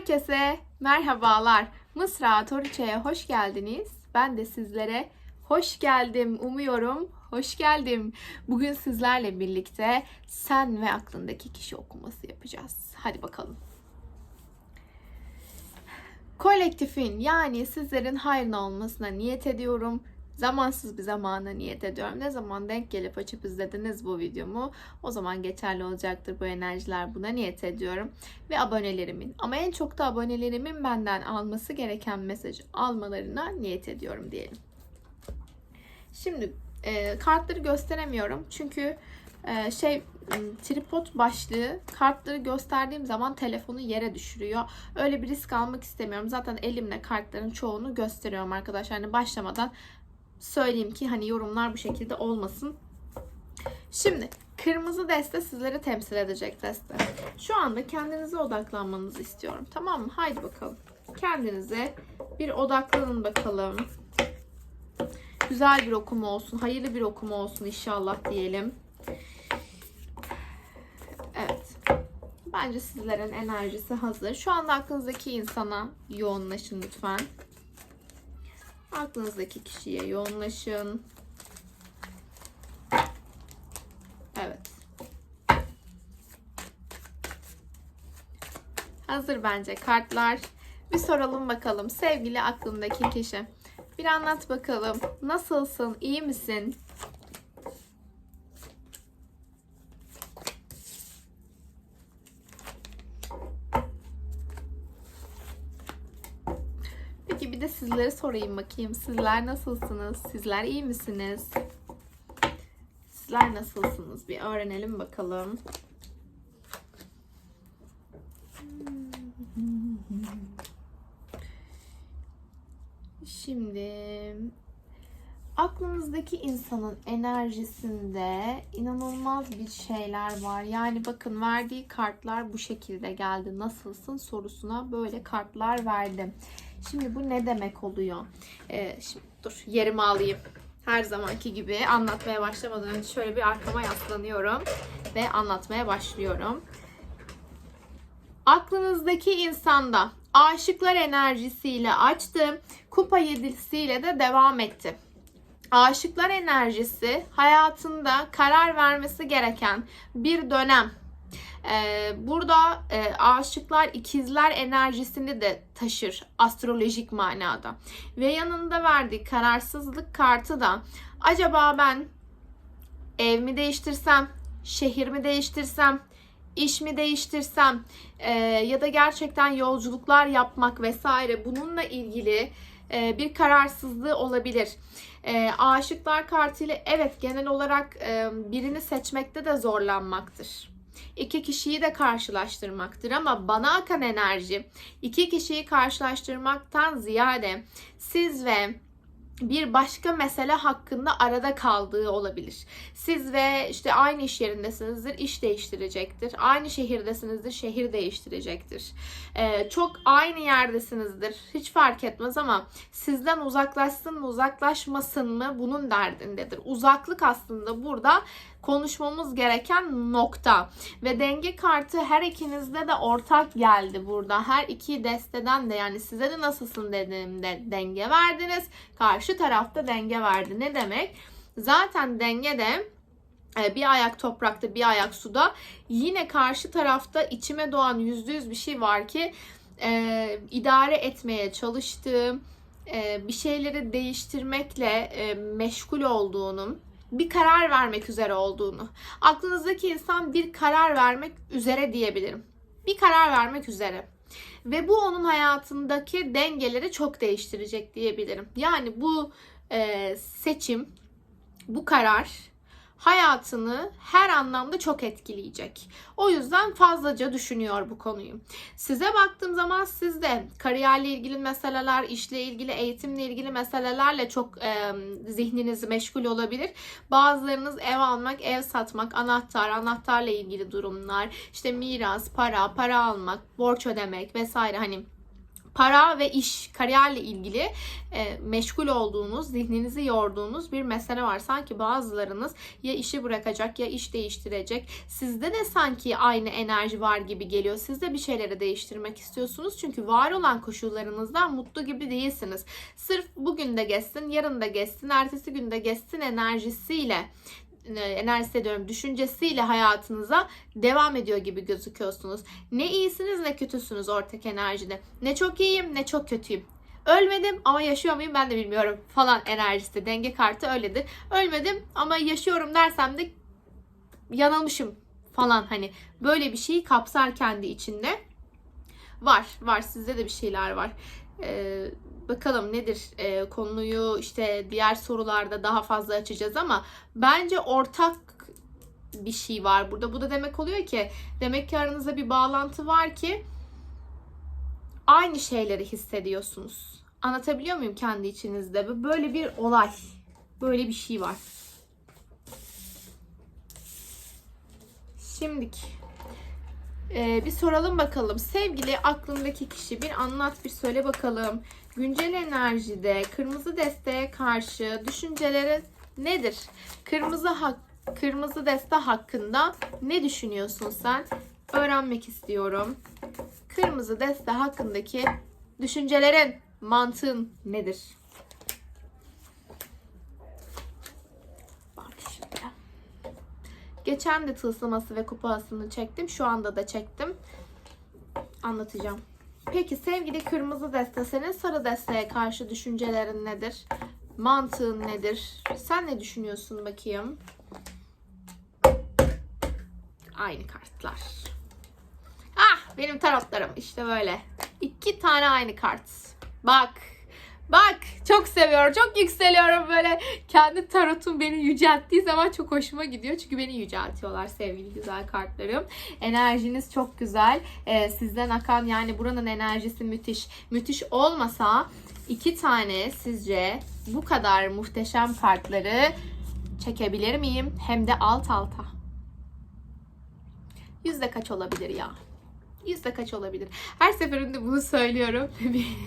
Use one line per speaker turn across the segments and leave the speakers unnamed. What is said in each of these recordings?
Herkese merhabalar. Mısra Toriçe'ye hoş geldiniz. Ben de sizlere hoş geldim umuyorum. Hoş geldim. Bugün sizlerle birlikte sen ve aklındaki kişi okuması yapacağız. Hadi bakalım. Kolektifin yani sizlerin hayrına olmasına niyet ediyorum. Zamansız bir zamana niyet ediyorum. Ne zaman denk gelip açıp izlediniz bu videomu o zaman geçerli olacaktır bu enerjiler. Buna niyet ediyorum. Ve abonelerimin ama en çok da abonelerimin benden alması gereken mesajı almalarına niyet ediyorum diyelim. Şimdi e, kartları gösteremiyorum çünkü e, şey tripod başlığı kartları gösterdiğim zaman telefonu yere düşürüyor. Öyle bir risk almak istemiyorum. Zaten elimle kartların çoğunu gösteriyorum arkadaşlar. Hani başlamadan söyleyeyim ki hani yorumlar bu şekilde olmasın. Şimdi kırmızı deste sizleri temsil edecek deste. Şu anda kendinize odaklanmanızı istiyorum. Tamam mı? Haydi bakalım. Kendinize bir odaklanın bakalım. Güzel bir okuma olsun, hayırlı bir okuma olsun inşallah diyelim. Evet. Bence sizlerin enerjisi hazır. Şu anda aklınızdaki insana yoğunlaşın lütfen. Aklınızdaki kişiye yoğunlaşın. Evet. Hazır bence kartlar. Bir soralım bakalım sevgili aklındaki kişi. Bir anlat bakalım. Nasılsın? İyi misin? Peki de sizlere sorayım bakayım. Sizler nasılsınız? Sizler iyi misiniz? Sizler nasılsınız? Bir öğrenelim bakalım. Şimdi aklınızdaki insanın enerjisinde inanılmaz bir şeyler var. Yani bakın verdiği kartlar bu şekilde geldi. Nasılsın sorusuna böyle kartlar verdim. Şimdi bu ne demek oluyor? Ee, şimdi dur yerimi alayım. Her zamanki gibi anlatmaya başlamadan önce şöyle bir arkama yaslanıyorum ve anlatmaya başlıyorum. Aklınızdaki insanda aşıklar enerjisiyle açtı, kupa yedilisiyle de devam etti. Aşıklar enerjisi hayatında karar vermesi gereken bir dönem. Ee, burada e, aşıklar ikizler enerjisini de taşır astrolojik manada. Ve yanında verdiği kararsızlık kartı da acaba ben ev mi değiştirsem, şehir mi değiştirsem, iş mi değiştirsem e, ya da gerçekten yolculuklar yapmak vesaire bununla ilgili e, bir kararsızlığı olabilir. E, aşıklar kartıyla evet genel olarak e, birini seçmekte de zorlanmaktır. İki kişiyi de karşılaştırmaktır ama bana akan enerji iki kişiyi karşılaştırmaktan ziyade siz ve bir başka mesele hakkında arada kaldığı olabilir. Siz ve işte aynı iş yerindesinizdir, iş değiştirecektir. Aynı şehirdesinizdir, şehir değiştirecektir. Ee, çok aynı yerdesinizdir, hiç fark etmez ama sizden uzaklaşsın mı, uzaklaşmasın mı bunun derdindedir. Uzaklık aslında burada konuşmamız gereken nokta. Ve denge kartı her ikinizde de ortak geldi burada. Her iki desteden de yani size de nasılsın dediğimde denge verdiniz. Karşı tarafta denge verdi. Ne demek? Zaten denge de e, bir ayak toprakta bir ayak suda yine karşı tarafta içime doğan yüzde yüz bir şey var ki e, idare etmeye çalıştığım e, bir şeyleri değiştirmekle e, meşgul olduğunu bir karar vermek üzere olduğunu. Aklınızdaki insan bir karar vermek üzere diyebilirim. Bir karar vermek üzere. Ve bu onun hayatındaki dengeleri çok değiştirecek diyebilirim. Yani bu e, seçim, bu karar hayatını her anlamda çok etkileyecek. O yüzden fazlaca düşünüyor bu konuyu. Size baktığım zaman siz de kariyerle ilgili meseleler, işle ilgili, eğitimle ilgili meselelerle çok e, zihniniz meşgul olabilir. Bazılarınız ev almak, ev satmak, anahtar, anahtarla ilgili durumlar, işte miras, para, para almak, borç ödemek vesaire hani para ve iş, kariyerle ilgili e, meşgul olduğunuz, zihninizi yorduğunuz bir mesele var. Sanki bazılarınız ya işi bırakacak ya iş değiştirecek. Sizde de sanki aynı enerji var gibi geliyor. Siz de bir şeyleri değiştirmek istiyorsunuz. Çünkü var olan koşullarınızdan mutlu gibi değilsiniz. Sırf bugün de geçsin, yarın da geçsin, ertesi günde geçsin enerjisiyle enerjisi diyorum düşüncesiyle hayatınıza devam ediyor gibi gözüküyorsunuz. Ne iyisiniz ne kötüsünüz ortak enerjide. Ne çok iyiyim ne çok kötüyüm. Ölmedim ama yaşıyor muyum ben de bilmiyorum falan enerjisi. Denge kartı öyledir. Ölmedim ama yaşıyorum dersem de yanılmışım falan hani böyle bir şeyi kapsar kendi içinde. Var var sizde de bir şeyler var. Ee, bakalım nedir ee, konuyu işte diğer sorularda daha fazla açacağız ama bence ortak bir şey var burada. Bu da demek oluyor ki demek ki aranızda bir bağlantı var ki aynı şeyleri hissediyorsunuz. Anlatabiliyor muyum kendi içinizde? Böyle bir olay. Böyle bir şey var. Şimdiki ee, bir soralım bakalım. Sevgili aklındaki kişi bir anlat bir söyle bakalım. Güncel enerjide kırmızı desteğe karşı düşünceleri nedir? Kırmızı hak kırmızı deste hakkında ne düşünüyorsun sen? Öğrenmek istiyorum. Kırmızı deste hakkındaki düşüncelerin, mantığın nedir? Bak şimdi. Geçen de tılsıması ve kupasını çektim. Şu anda da çektim. Anlatacağım. Peki sevgili kırmızı deste senin sarı desteye karşı düşüncelerin nedir? Mantığın nedir? Sen ne düşünüyorsun bakayım? Aynı kartlar. Ah benim tarotlarım işte böyle. İki tane aynı kart. Bak. Bak çok seviyorum. Çok yükseliyorum böyle. Kendi tarotum beni yücelttiği zaman çok hoşuma gidiyor. Çünkü beni yüceltiyorlar sevgili güzel kartlarım. Enerjiniz çok güzel. Ee, sizden akan yani buranın enerjisi müthiş. Müthiş olmasa iki tane sizce bu kadar muhteşem kartları çekebilir miyim? Hem de alt alta. Yüzde kaç olabilir ya? Yüzde kaç olabilir? Her seferinde bunu söylüyorum.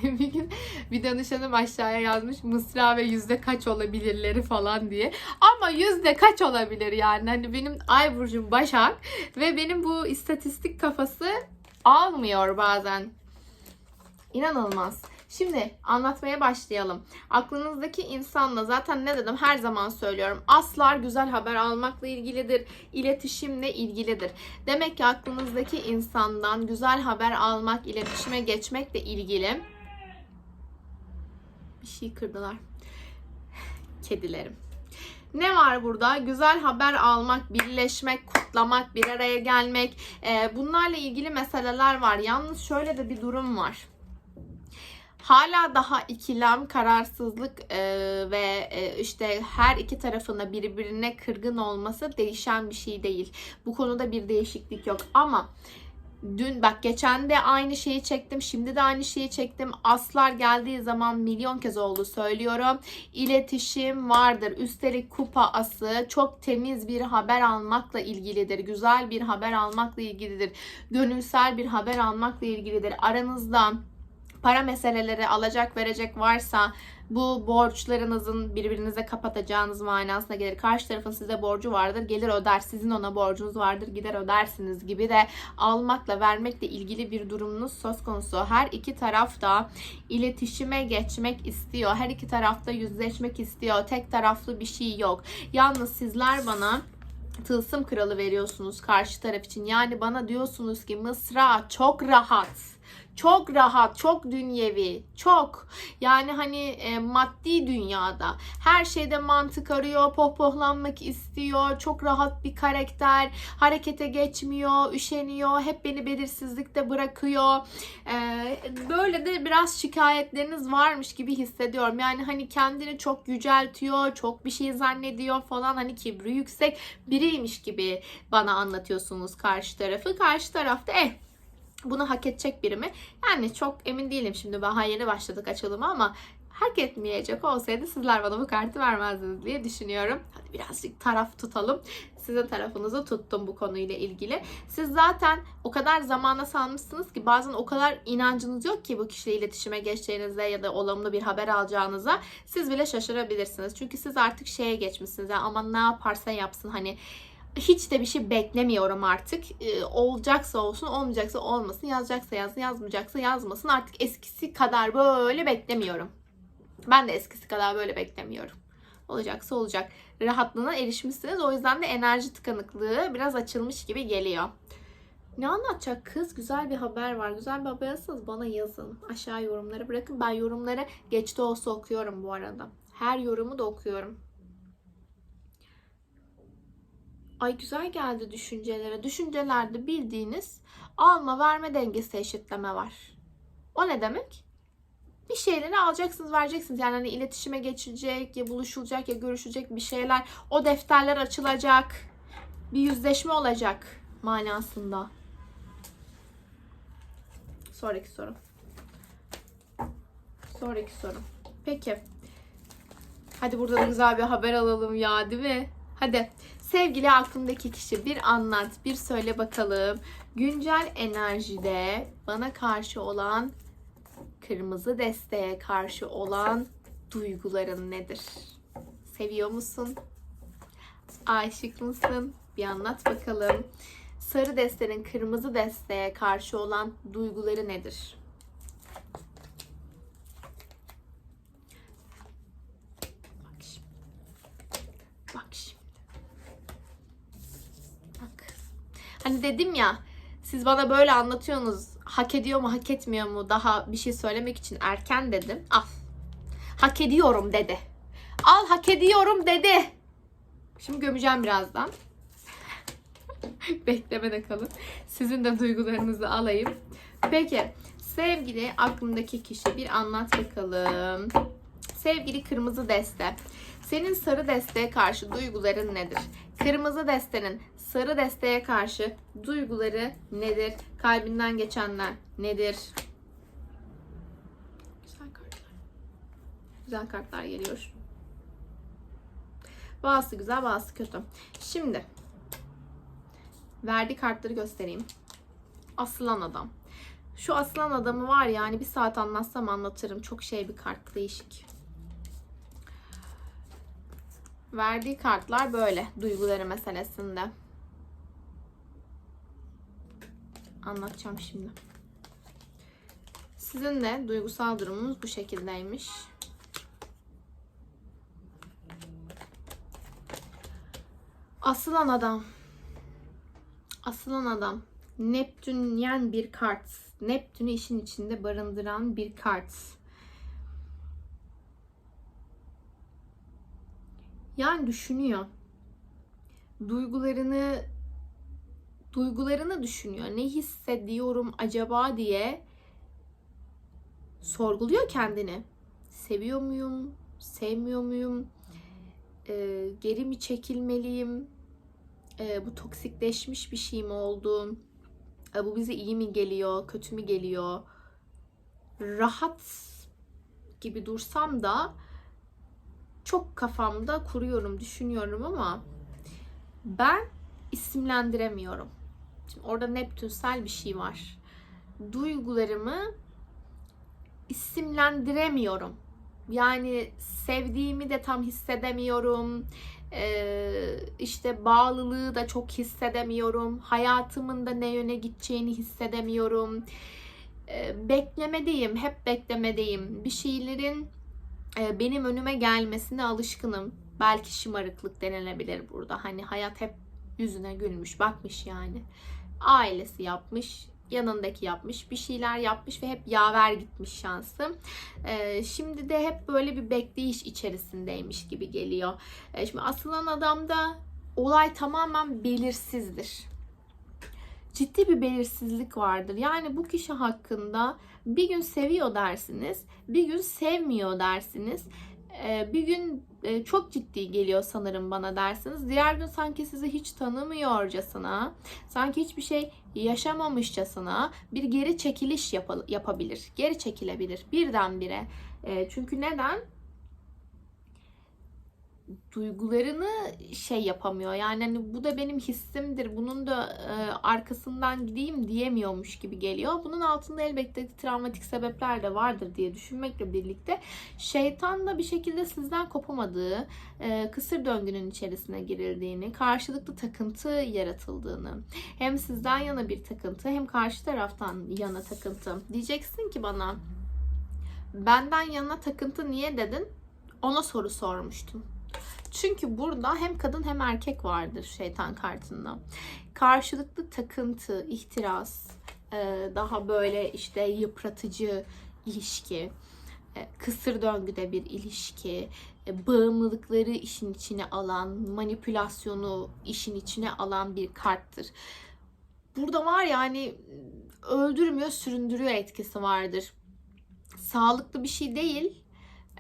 bir, gün bir danışanım aşağıya yazmış Mısra ve yüzde kaç olabilirleri falan diye. Ama yüzde kaç olabilir yani? Hani benim ay burcum Başak ve benim bu istatistik kafası almıyor bazen. İnanılmaz. Şimdi anlatmaya başlayalım. Aklınızdaki insanla zaten ne dedim her zaman söylüyorum. Aslar güzel haber almakla ilgilidir. İletişimle ilgilidir. Demek ki aklınızdaki insandan güzel haber almak, iletişime geçmekle ilgili bir şey kırdılar. Kedilerim. Ne var burada? Güzel haber almak, birleşmek, kutlamak, bir araya gelmek. Ee, bunlarla ilgili meseleler var. Yalnız şöyle de bir durum var hala daha ikilem, kararsızlık e, ve e, işte her iki tarafında birbirine kırgın olması değişen bir şey değil. Bu konuda bir değişiklik yok ama dün bak geçen de aynı şeyi çektim. Şimdi de aynı şeyi çektim. Aslar geldiği zaman milyon kez oldu söylüyorum. İletişim vardır. Üstelik kupa ası çok temiz bir haber almakla ilgilidir. Güzel bir haber almakla ilgilidir. Gönülsel bir haber almakla ilgilidir. Aranızda para meseleleri alacak verecek varsa bu borçlarınızın birbirinize kapatacağınız manasına gelir. Karşı tarafın size borcu vardır, gelir öder. Sizin ona borcunuz vardır, gider ödersiniz gibi de almakla vermekle ilgili bir durumunuz söz konusu. Her iki taraf da iletişime geçmek istiyor. Her iki tarafta yüzleşmek istiyor. Tek taraflı bir şey yok. Yalnız sizler bana tılsım kralı veriyorsunuz karşı taraf için. Yani bana diyorsunuz ki Mısra çok rahat çok rahat, çok dünyevi, çok. Yani hani e, maddi dünyada her şeyde mantık arıyor, pohpohlanmak istiyor, çok rahat bir karakter, harekete geçmiyor, üşeniyor, hep beni belirsizlikte bırakıyor. E, böyle de biraz şikayetleriniz varmış gibi hissediyorum. Yani hani kendini çok yüceltiyor, çok bir şey zannediyor falan hani kibri yüksek biriymiş gibi bana anlatıyorsunuz karşı tarafı. Karşı tarafta eh bunu hak edecek biri mi? Yani çok emin değilim şimdi. Daha yeni başladık açılıma ama hak etmeyecek olsaydı sizler bana bu kartı vermezdiniz diye düşünüyorum. Hadi birazcık taraf tutalım. Sizin tarafınızı tuttum bu konuyla ilgili. Siz zaten o kadar zamana sanmışsınız ki bazen o kadar inancınız yok ki bu kişiyle iletişime geçeceğinizde ya da olumlu bir haber alacağınıza siz bile şaşırabilirsiniz. Çünkü siz artık şeye geçmişsiniz. Yani aman ne yaparsa yapsın hani hiç de bir şey beklemiyorum artık. Ee, olacaksa olsun, olmayacaksa olmasın, yazacaksa yazsın, yazmayacaksa yazmasın. Artık eskisi kadar böyle beklemiyorum. Ben de eskisi kadar böyle beklemiyorum. Olacaksa olacak. Rahatlığına erişmişsiniz. O yüzden de enerji tıkanıklığı biraz açılmış gibi geliyor. Ne anlatacak kız? Güzel bir haber var. Güzel bir haber alırsanız bana yazın. Aşağı yorumları bırakın. Ben yorumları geç de olsa okuyorum bu arada. Her yorumu da okuyorum. Ay güzel geldi düşüncelere. Düşüncelerde bildiğiniz alma verme dengesi eşitleme var. O ne demek? Bir şeyleri alacaksınız, vereceksiniz. Yani hani iletişime geçilecek, ya buluşulacak, ya görüşecek bir şeyler. O defterler açılacak. Bir yüzleşme olacak manasında. Sonraki soru. Sonraki soru. Peki. Hadi burada da güzel bir haber alalım ya değil mi? Hadi. Sevgili aklımdaki kişi bir anlat, bir söyle bakalım. Güncel enerjide bana karşı olan kırmızı desteğe karşı olan duyguların nedir? Seviyor musun? Aşık mısın? Bir anlat bakalım. Sarı destenin kırmızı desteğe karşı olan duyguları nedir? Bak şimdi. Bak şimdi. Bak. Hani dedim ya siz bana böyle anlatıyorsunuz. Hak ediyor mu, hak etmiyor mu? Daha bir şey söylemek için erken dedim. Al. Hak ediyorum dedi. Al hak ediyorum dedi. Şimdi gömeceğim birazdan. Beklemede kalın. Sizin de duygularınızı alayım. Peki sevgili aklımdaki kişi bir anlat bakalım. Sevgili kırmızı deste. Senin sarı desteğe karşı duyguların nedir? Kırmızı destenin sarı desteğe karşı duyguları nedir? Kalbinden geçenler nedir? Güzel kartlar. Güzel kartlar geliyor. Bazısı güzel, bazısı kötü. Şimdi verdiği kartları göstereyim. Aslan adam. Şu aslan adamı var ya yani bir saat anlatsam anlatırım. Çok şey bir kart değişik. Verdiği kartlar böyle duyguları meselesinde. Anlatacağım şimdi. Sizin de duygusal durumunuz bu şekildeymiş. Asılan adam. Asılan adam. Neptünyen bir kart. Neptün'ü işin içinde barındıran bir kart. Yani düşünüyor. Duygularını duygularını düşünüyor. Ne hissediyorum acaba diye sorguluyor kendini. Seviyor muyum? Sevmiyor muyum? Ee, geri mi çekilmeliyim? Ee, bu toksikleşmiş bir şey mi oldu? Ee, bu bize iyi mi geliyor? Kötü mü geliyor? Rahat gibi dursam da çok kafamda kuruyorum, düşünüyorum ama ben isimlendiremiyorum. Şimdi orada Neptünsel bir şey var. Duygularımı isimlendiremiyorum. Yani sevdiğimi de tam hissedemiyorum. Ee, işte bağlılığı da çok hissedemiyorum. Hayatımın da ne yöne gideceğini hissedemiyorum. Ee, beklemedeyim, hep beklemedeyim. Bir şeylerin e, benim önüme gelmesine alışkınım. Belki şımarıklık denilebilir burada. Hani hayat hep yüzüne gülmüş, bakmış yani. Ailesi yapmış, yanındaki yapmış, bir şeyler yapmış ve hep yaver gitmiş şansım. Ee, şimdi de hep böyle bir bekleyiş içerisindeymiş gibi geliyor. Ee, şimdi asılan adamda olay tamamen belirsizdir. Ciddi bir belirsizlik vardır. Yani bu kişi hakkında bir gün seviyor dersiniz, bir gün sevmiyor dersiniz. Ee, bir gün e, çok ciddi geliyor sanırım bana dersiniz. Diğer gün sanki sizi hiç tanımıyorcasına, sanki hiçbir şey yaşamamışçasına bir geri çekiliş yapa- yapabilir. Geri çekilebilir birdenbire. E, çünkü neden? Duygularını şey yapamıyor. Yani hani bu da benim hissimdir. Bunun da e, arkasından gideyim diyemiyormuş gibi geliyor. Bunun altında elbette travmatik sebepler de vardır diye düşünmekle birlikte şeytan da bir şekilde sizden kopamadığı, e, kısır döngünün içerisine girildiğini, karşılıklı takıntı yaratıldığını, hem sizden yana bir takıntı hem karşı taraftan yana takıntı. Diyeceksin ki bana benden yana takıntı niye dedin? Ona soru sormuştum. Çünkü burada hem kadın hem erkek vardır şeytan kartında. Karşılıklı takıntı, ihtiras, e, daha böyle işte yıpratıcı ilişki, e, kısır döngüde bir ilişki, e, bağımlılıkları işin içine alan, manipülasyonu işin içine alan bir karttır. Burada var ya hani öldürmüyor, süründürüyor etkisi vardır. Sağlıklı bir şey değil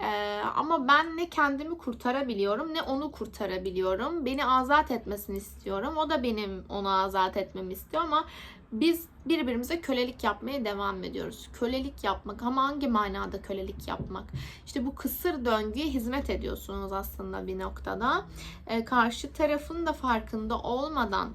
ee, ama ben ne kendimi kurtarabiliyorum ne onu kurtarabiliyorum. Beni azat etmesini istiyorum. O da benim onu azat etmemi istiyor ama biz birbirimize kölelik yapmaya devam ediyoruz. Kölelik yapmak ama hangi manada kölelik yapmak? İşte bu kısır döngüye hizmet ediyorsunuz aslında bir noktada. Ee, karşı tarafın da farkında olmadan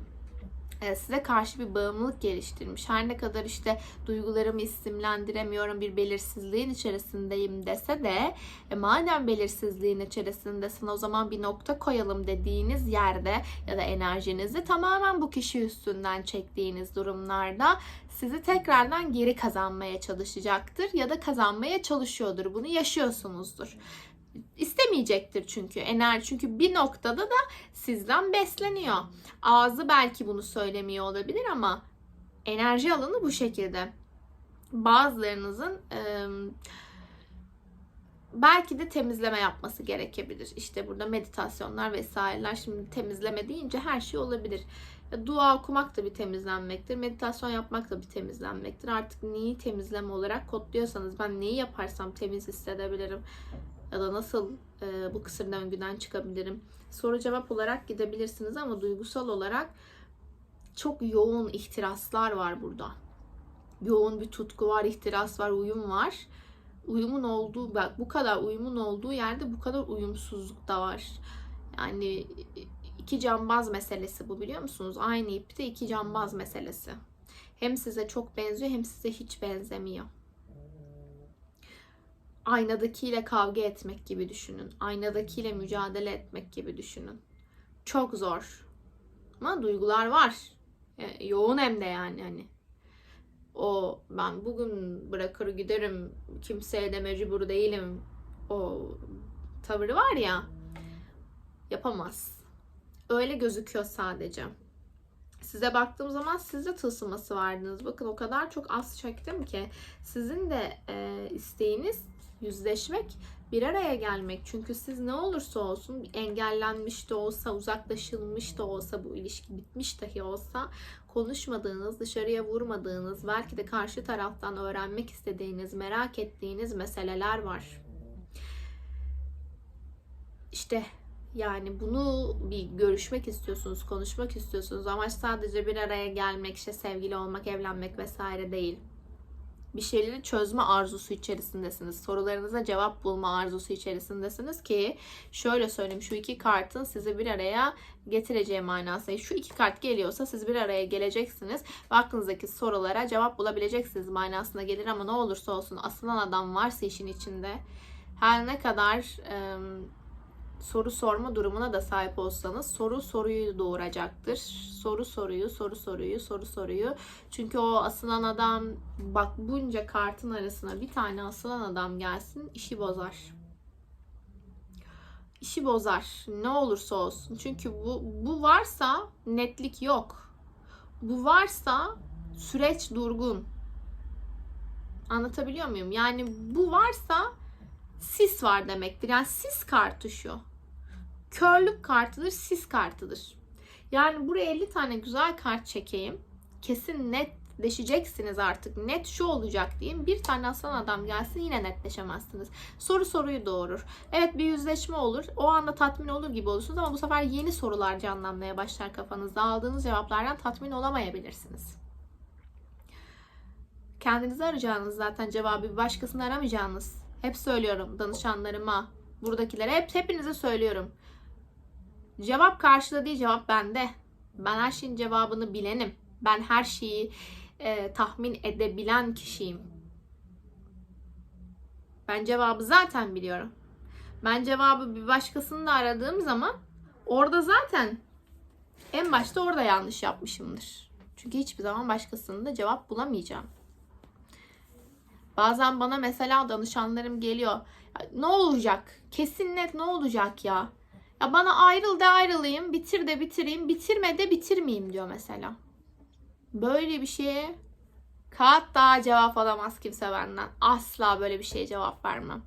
size karşı bir bağımlılık geliştirmiş. Her ne kadar işte duygularımı isimlendiremiyorum, bir belirsizliğin içerisindeyim dese de e, madem belirsizliğin içerisindesin o zaman bir nokta koyalım dediğiniz yerde ya da enerjinizi tamamen bu kişi üstünden çektiğiniz durumlarda sizi tekrardan geri kazanmaya çalışacaktır ya da kazanmaya çalışıyordur. Bunu yaşıyorsunuzdur istemeyecektir çünkü enerji çünkü bir noktada da sizden besleniyor. Ağzı belki bunu söylemiyor olabilir ama enerji alanı bu şekilde. Bazılarınızın e, belki de temizleme yapması gerekebilir. İşte burada meditasyonlar vesaireler. Şimdi temizleme deyince her şey olabilir. Dua okumak da bir temizlenmektir. Meditasyon yapmak da bir temizlenmektir. Artık neyi temizleme olarak kodluyorsanız ben neyi yaparsam temiz hissedebilirim ya da nasıl e, bu kısır döngüden çıkabilirim? Soru cevap olarak gidebilirsiniz ama duygusal olarak çok yoğun ihtiraslar var burada. Yoğun bir tutku var, ihtiras var, uyum var. Uyumun olduğu, bak bu kadar uyumun olduğu yerde bu kadar uyumsuzluk da var. Yani iki cambaz meselesi bu biliyor musunuz? Aynı ipte iki cambaz meselesi. Hem size çok benziyor hem size hiç benzemiyor aynadakiyle kavga etmek gibi düşünün. Aynadakiyle mücadele etmek gibi düşünün. Çok zor. Ama duygular var. E, yoğun hem de yani hani. O ben bugün bırakır giderim kimseye de mecbur değilim. O tavırı var ya yapamaz. Öyle gözüküyor sadece. Size baktığım zaman siz de tılsıması vardınız. Bakın o kadar çok az çektim ki sizin de e, isteğiniz yüzleşmek, bir araya gelmek. Çünkü siz ne olursa olsun engellenmiş de olsa, uzaklaşılmış da olsa, bu ilişki bitmiş dahi olsa konuşmadığınız, dışarıya vurmadığınız, belki de karşı taraftan öğrenmek istediğiniz, merak ettiğiniz meseleler var. İşte yani bunu bir görüşmek istiyorsunuz, konuşmak istiyorsunuz. Amaç sadece bir araya gelmek, işte sevgili olmak, evlenmek vesaire değil bir şeyleri çözme arzusu içerisindesiniz. Sorularınıza cevap bulma arzusu içerisindesiniz ki şöyle söyleyeyim şu iki kartın sizi bir araya getireceği manasıyla şu iki kart geliyorsa siz bir araya geleceksiniz ve aklınızdaki sorulara cevap bulabileceksiniz manasına gelir ama ne olursa olsun asılan adam varsa işin içinde her ne kadar ıı, soru sorma durumuna da sahip olsanız soru soruyu doğuracaktır. Soru soruyu, soru soruyu, soru soruyu. Çünkü o asılan adam bak bunca kartın arasına bir tane asılan adam gelsin işi bozar. İşi bozar. Ne olursa olsun. Çünkü bu, bu varsa netlik yok. Bu varsa süreç durgun. Anlatabiliyor muyum? Yani bu varsa sis var demektir. Yani sis kartı şu körlük kartıdır, sis kartıdır. Yani buraya 50 tane güzel kart çekeyim. Kesin net netleşeceksiniz artık. Net şu olacak diyeyim. Bir tane aslan adam gelsin yine netleşemezsiniz. Soru soruyu doğurur. Evet bir yüzleşme olur. O anda tatmin olur gibi olursunuz ama bu sefer yeni sorular canlanmaya başlar kafanızda. Aldığınız cevaplardan tatmin olamayabilirsiniz. Kendinizi arayacağınız zaten cevabı başkasını aramayacağınız. Hep söylüyorum danışanlarıma, buradakilere hep hepinize söylüyorum. Cevap karşıda değil, cevap bende. Ben her şeyin cevabını bilenim. Ben her şeyi e, tahmin edebilen kişiyim. Ben cevabı zaten biliyorum. Ben cevabı bir başkasını aradığım zaman orada zaten en başta orada yanlış yapmışımdır. Çünkü hiçbir zaman başkasında cevap bulamayacağım. Bazen bana mesela danışanlarım geliyor. "Ya Ne olacak? Kesin net ne olacak ya? Ya bana ayrıl da ayrılayım, bitir de bitireyim, bitirme de bitirmeyeyim diyor mesela. Böyle bir şeye kat daha cevap alamaz kimse benden. Asla böyle bir şeye cevap vermem.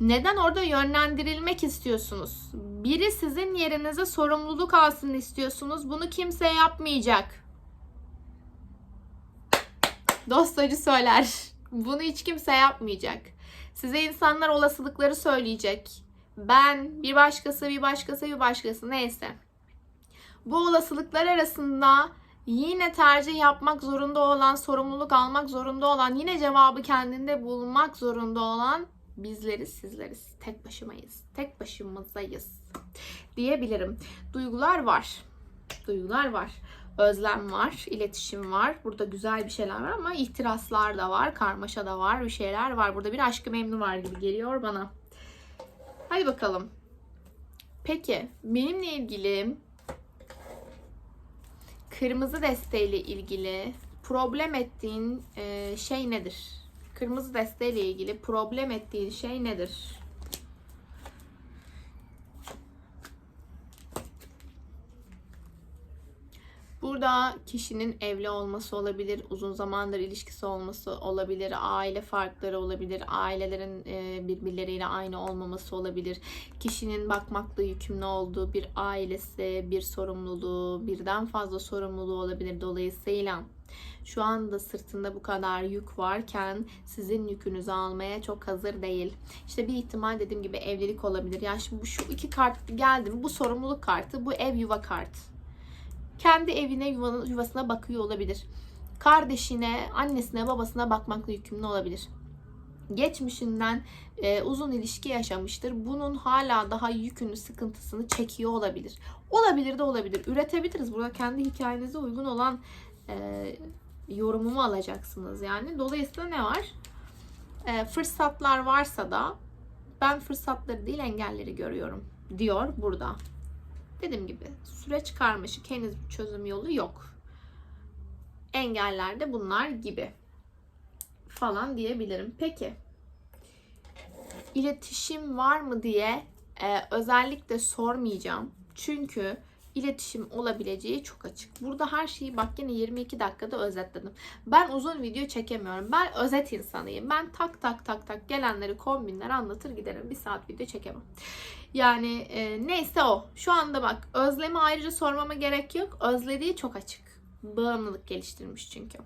Neden orada yönlendirilmek istiyorsunuz? Biri sizin yerinize sorumluluk alsın istiyorsunuz. Bunu kimse yapmayacak. Dost acı söyler. Bunu hiç kimse yapmayacak. Size insanlar olasılıkları söyleyecek. Ben, bir başkası, bir başkası, bir başkası neyse. Bu olasılıklar arasında yine tercih yapmak zorunda olan, sorumluluk almak zorunda olan, yine cevabı kendinde bulmak zorunda olan bizleriz, sizleriz. Tek başımayız. Tek başımızdayız diyebilirim. Duygular var. Duygular var. Özlem var, iletişim var. Burada güzel bir şeyler var ama ihtiraslar da var, karmaşa da var, bir şeyler var. Burada bir aşkı memnu var gibi geliyor bana. Hadi bakalım. Peki benimle ilgili kırmızı desteğiyle ilgili problem ettiğin e, şey nedir? Kırmızı desteğiyle ilgili problem ettiğin şey nedir? Burada kişinin evli olması olabilir, uzun zamandır ilişkisi olması olabilir, aile farkları olabilir, ailelerin e, birbirleriyle aynı olmaması olabilir. Kişinin bakmakla yükümlü olduğu bir ailesi, bir sorumluluğu, birden fazla sorumluluğu olabilir. Dolayısıyla şu anda sırtında bu kadar yük varken sizin yükünüzü almaya çok hazır değil. İşte bir ihtimal dediğim gibi evlilik olabilir. Yani şimdi şu iki kart geldi mi? Bu sorumluluk kartı, bu ev yuva kartı kendi evine yuvasına bakıyor olabilir. Kardeşine, annesine, babasına bakmakla yükümlü olabilir. Geçmişinden e, uzun ilişki yaşamıştır. Bunun hala daha yükünü, sıkıntısını çekiyor olabilir. Olabilir de olabilir. Üretebiliriz. Burada kendi hikayenize uygun olan e, yorumumu alacaksınız yani. Dolayısıyla ne var? E, fırsatlar varsa da ben fırsatları değil engelleri görüyorum diyor burada. Dediğim gibi süreç karmaşık henüz bir çözüm yolu yok. Engeller de bunlar gibi falan diyebilirim. Peki iletişim var mı diye e, özellikle sormayacağım. Çünkü iletişim olabileceği çok açık. Burada her şeyi bak yine 22 dakikada özetledim. Ben uzun video çekemiyorum. Ben özet insanıyım. Ben tak tak tak tak gelenleri kombinler anlatır giderim. Bir saat video çekemem. Yani e, neyse o. Şu anda bak özlemi ayrıca sormama gerek yok. Özlediği çok açık. Bağımlılık geliştirmiş çünkü.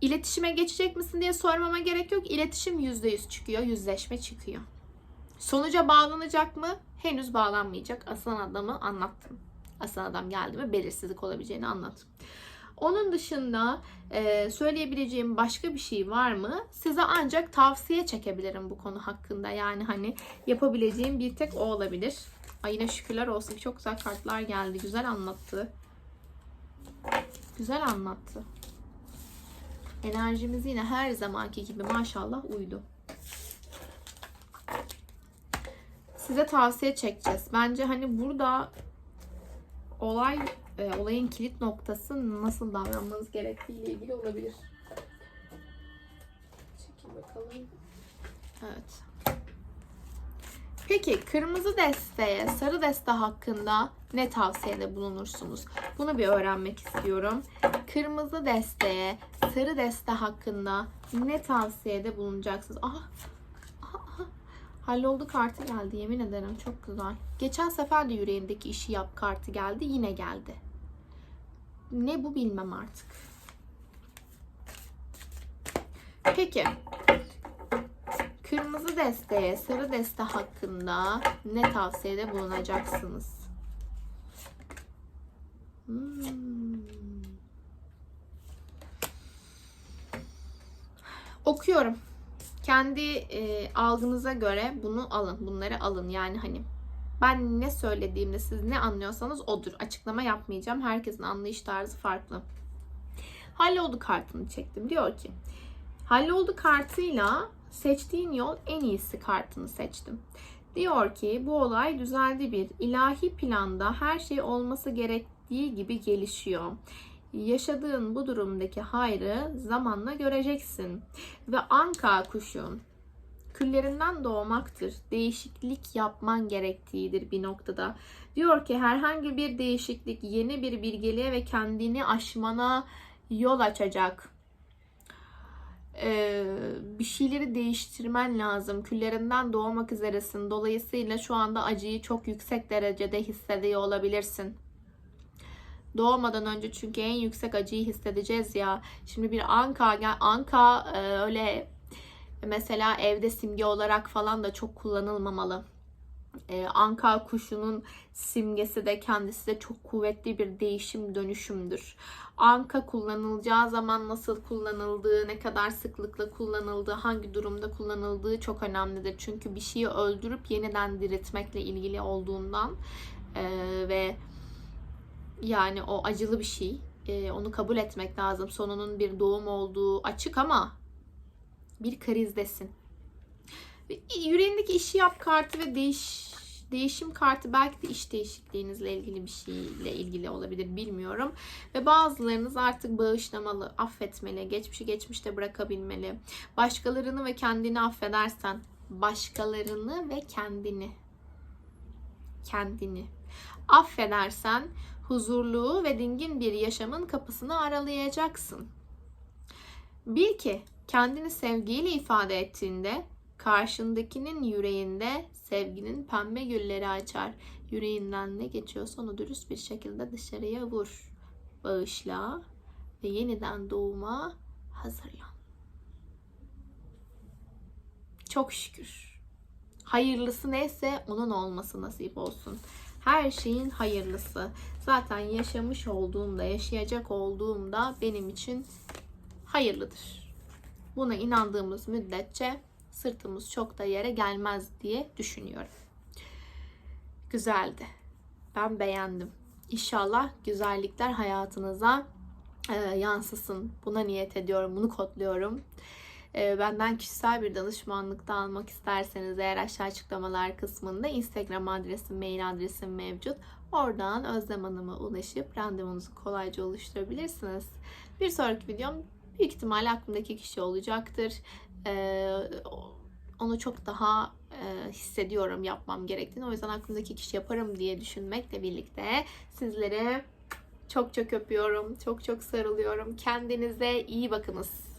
İletişime geçecek misin diye sormama gerek yok. İletişim %100 çıkıyor. Yüzleşme çıkıyor. Sonuca bağlanacak mı? Henüz bağlanmayacak. Aslan adamı anlattım. Aslan adam geldi mi belirsizlik olabileceğini anlattım. Onun dışında e, söyleyebileceğim başka bir şey var mı? Size ancak tavsiye çekebilirim bu konu hakkında. Yani hani yapabileceğim bir tek o olabilir. Ay yine şükürler olsun çok güzel kartlar geldi. Güzel anlattı. Güzel anlattı. Enerjimiz yine her zamanki gibi maşallah uydu. Size tavsiye çekeceğiz. Bence hani burada olay e, olayın kilit noktası nasıl davranmanız gerektiği ile ilgili olabilir. Çekin bakalım. Evet. Peki kırmızı desteğe, sarı deste hakkında ne tavsiyede bulunursunuz? Bunu bir öğrenmek istiyorum. Kırmızı desteğe, sarı deste hakkında ne tavsiyede bulunacaksınız? Aha, aha, aha. Halloldu kartı geldi yemin ederim çok güzel. Geçen sefer de yüreğindeki işi yap kartı geldi yine geldi. Ne bu bilmem artık. Peki. Kırmızı desteye, sarı deste hakkında ne tavsiyede bulunacaksınız? Hmm. Okuyorum. Kendi e, algınıza göre bunu alın. Bunları alın. Yani hani ben ne söylediğimde siz ne anlıyorsanız odur. Açıklama yapmayacağım. Herkesin anlayış tarzı farklı. Halloldu kartını çektim. Diyor ki Halloldu kartıyla seçtiğin yol en iyisi kartını seçtim. Diyor ki bu olay düzeldi bir. ilahi planda her şey olması gerektiği gibi gelişiyor. Yaşadığın bu durumdaki hayrı zamanla göreceksin. Ve anka kuşu küllerinden doğmaktır. Değişiklik yapman gerektiğidir bir noktada. Diyor ki herhangi bir değişiklik yeni bir bilgeliğe ve kendini aşmana yol açacak. Ee, bir şeyleri değiştirmen lazım. Küllerinden doğmak üzeresin. Dolayısıyla şu anda acıyı çok yüksek derecede hissediyor olabilirsin. Doğmadan önce çünkü en yüksek acıyı hissedeceğiz ya. Şimdi bir anka, yani anka e, öyle mesela evde simge olarak falan da çok kullanılmamalı. Ee, anka kuşunun simgesi de kendisi de çok kuvvetli bir değişim dönüşümdür. Anka kullanılacağı zaman nasıl kullanıldığı, ne kadar sıklıkla kullanıldığı, hangi durumda kullanıldığı çok önemlidir. Çünkü bir şeyi öldürüp yeniden diriltmekle ilgili olduğundan ee, ve yani o acılı bir şey. Ee, onu kabul etmek lazım. Sonunun bir doğum olduğu açık ama bir krizdesin. Yüreğindeki işi yap kartı ve değiş değişim kartı belki de iş değişikliğinizle ilgili bir şeyle ilgili olabilir bilmiyorum. Ve bazılarınız artık bağışlamalı, affetmeli, geçmişi geçmişte bırakabilmeli. Başkalarını ve kendini affedersen, başkalarını ve kendini kendini affedersen huzurlu ve dingin bir yaşamın kapısını aralayacaksın. Bil ki kendini sevgiyle ifade ettiğinde karşındakinin yüreğinde sevginin pembe gülleri açar. Yüreğinden ne geçiyorsa onu dürüst bir şekilde dışarıya vur. Bağışla ve yeniden doğuma hazırlan. Çok şükür. Hayırlısı neyse onun olması nasip olsun. Her şeyin hayırlısı. Zaten yaşamış olduğumda, yaşayacak olduğumda benim için hayırlıdır. Buna inandığımız müddetçe sırtımız çok da yere gelmez diye düşünüyorum. Güzeldi. Ben beğendim. İnşallah güzellikler hayatınıza e, yansısın. Buna niyet ediyorum. Bunu kodluyorum. E, benden kişisel bir danışmanlık da almak isterseniz eğer aşağı açıklamalar kısmında Instagram adresim, mail adresim mevcut. Oradan Özlem Hanım'a ulaşıp randevunuzu kolayca oluşturabilirsiniz. Bir sonraki videom büyük ihtimalle aklımdaki kişi olacaktır. Ee, onu çok daha e, hissediyorum yapmam gerektiğini. O yüzden aklımdaki kişi yaparım diye düşünmekle birlikte sizlere çok çok öpüyorum. Çok çok sarılıyorum. Kendinize iyi bakınız.